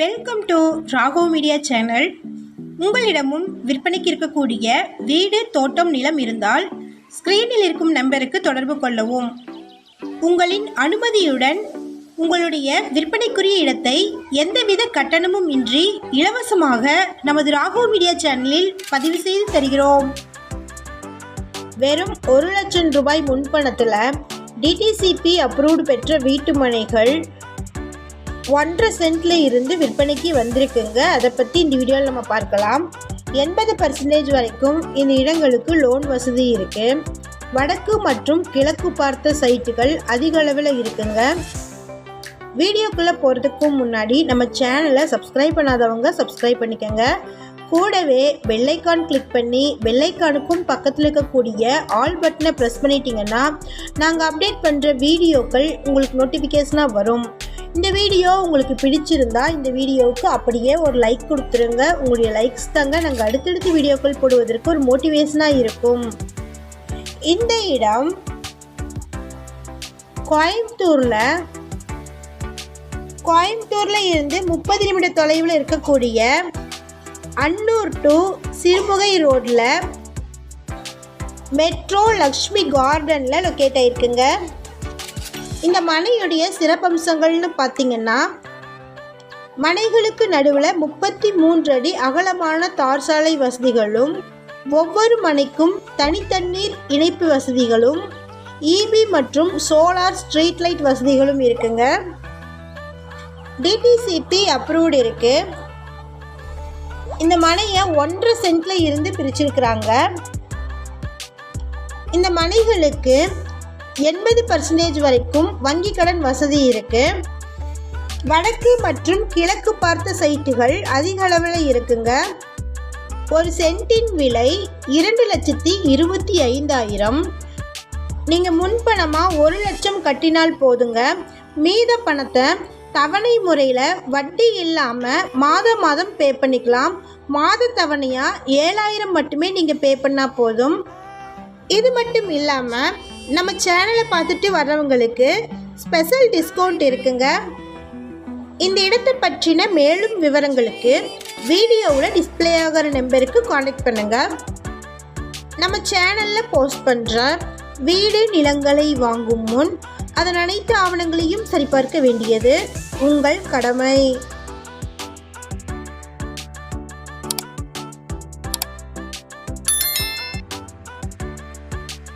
Welcome to ராகோ media channel உங்களிடமும் விற்பனைக்கு இருக்கக்கூடிய வீடு தோட்டம் நிலம் இருந்தால் ஸ்க்ரீனில் இருக்கும் நம்பருக்கு தொடர்பு கொள்ளவும். உங்களின் அனுமதியுடன் உங்களுடைய விற்பனைக்குரிய இடத்தை எந்தவித கட்டணமும் இன்றி இலவசமாக நமது ராகோ மீடியா சேனலில் பதிவு செய்து தருகிறோம். வெறும் ஒரு லட்சம் ரூபாய் முன்பணத்தில் டிடிசிபி அப்ரூவ்டு பெற்ற வீட்டு மனைகள் ஒன்றரை சென்ட்ல இருந்து விற்பனைக்கு வந்திருக்குங்க. அதை பற்றி இந்த வீடியோவில் நம்ம பார்க்கலாம். எண்பது பர்சன்டேஜ் வரைக்கும் இந்த இடங்களுக்கு லோன் வசதி இருக்குது வடக்கு மற்றும் கிழக்கு பார்த்த சைட்டுகள் அதிக அளவில் இருக்குங்க. வீடியோக்குள்ளே போகிறதுக்கு முன்னாடி நம்ம சேனலை சப்ஸ்கிரைப் பண்ணாதவங்க சப்ஸ்கிரைப் பண்ணிக்கோங்க. கூடவே பெல்லைக்கான் கிளிக் பண்ணி பெல்லைக்கானுக்கும் பக்கத்தில் இருக்கக்கூடிய ஆல் பட்டனை ப்ரெஸ் பண்ணிட்டீங்கன்னா நாங்கள் அப்டேட் பண்ணுற வீடியோக்கள் உங்களுக்கு நோட்டிஃபிகேஷனாக வரும். இந்த வீடியோ உங்களுக்கு பிடிச்சிருந்தா இந்த வீடியோவுக்கு அப்படியே ஒரு லைக் கொடுத்துருங்க. உங்களுடைய லைக்ஸ் தாங்க நாங்கள் அடுத்தடுத்து வீடியோக்கள் போடுவதற்கு ஒரு மோட்டிவேஷனாக இருக்கும். இந்த இடம் கோயம்புத்தூரில் கோயம்புத்தூரில் இருந்து முப்பது நிமிட தொலைவில் இருக்கக்கூடிய அன்னூர் டு சிறுமுகை ரோட்டில் மெட்ரோ லக்ஷ்மி கார்டனில் லொக்கேட் ஆகிருக்குங்க இந்த மனையுடைய சிறப்பம்சங்கள்னு பார்த்தீங்கன்னா மனைகளுக்கு நடுவில் முப்பத்தி மூன்று அடி அகலமான தார் சாலை வசதிகளும் ஒவ்வொரு மனைக்கும் தனித்தண்ணீர் இணைப்பு வசதிகளும் இபி மற்றும் சோலார் ஸ்ட்ரீட் லைட் வசதிகளும் இருக்குங்க. டிடிசிபி அப்ரூவ்டு இருக்கு. இந்த மனையை ஒன்றரை சென்ட்ல இருந்து பிரிச்சிருக்கிறாங்க. இந்த மனைகளுக்கு எண்பது பர்சன்டேஜ் வரைக்கும் வங்கி கடன் வசதி இருக்கு. வடக்கு மற்றும் கிழக்கு பார்த்த சைட்டுகள் அதிக அளவில் இருக்குங்க. ஒரு சென்ட்டின் விலை இரண்டு லட்சத்தி இருபத்தி ஐந்தாயிரம். நீங்கள் முன்பணமாக ஒரு லட்சம் கட்டினால் போதுங்க. மீத பணத்தை தவணை முறையில் வட்டி இல்லாமல் மாதம் மாதம் பே பண்ணிக்கலாம். மாத தவணையாக ஏழாயிரம் மட்டுமே நீங்கள் பே பண்ணால் போதும். இது மட்டும் இல்லாமல் நம்ம சேனலை பார்த்துட்டு வர்றவங்களுக்கு ஸ்பெஷல் டிஸ்கவுண்ட் இருக்குங்க. இந்த இடத்தை பற்றின மேலும் விவரங்களுக்கு வீடியோவில் டிஸ்ப்ளே ஆகிற நம்பருக்கு காண்டாக்ட் பண்ணுங்கள் நம்ம சேனலில் போஸ்ட் பண்ணுற வீடு நிலங்களை வாங்கும் முன் அதன் அனைத்து ஆவணங்களையும் சரிபார்க்க வேண்டியது உங்கள் கடமை.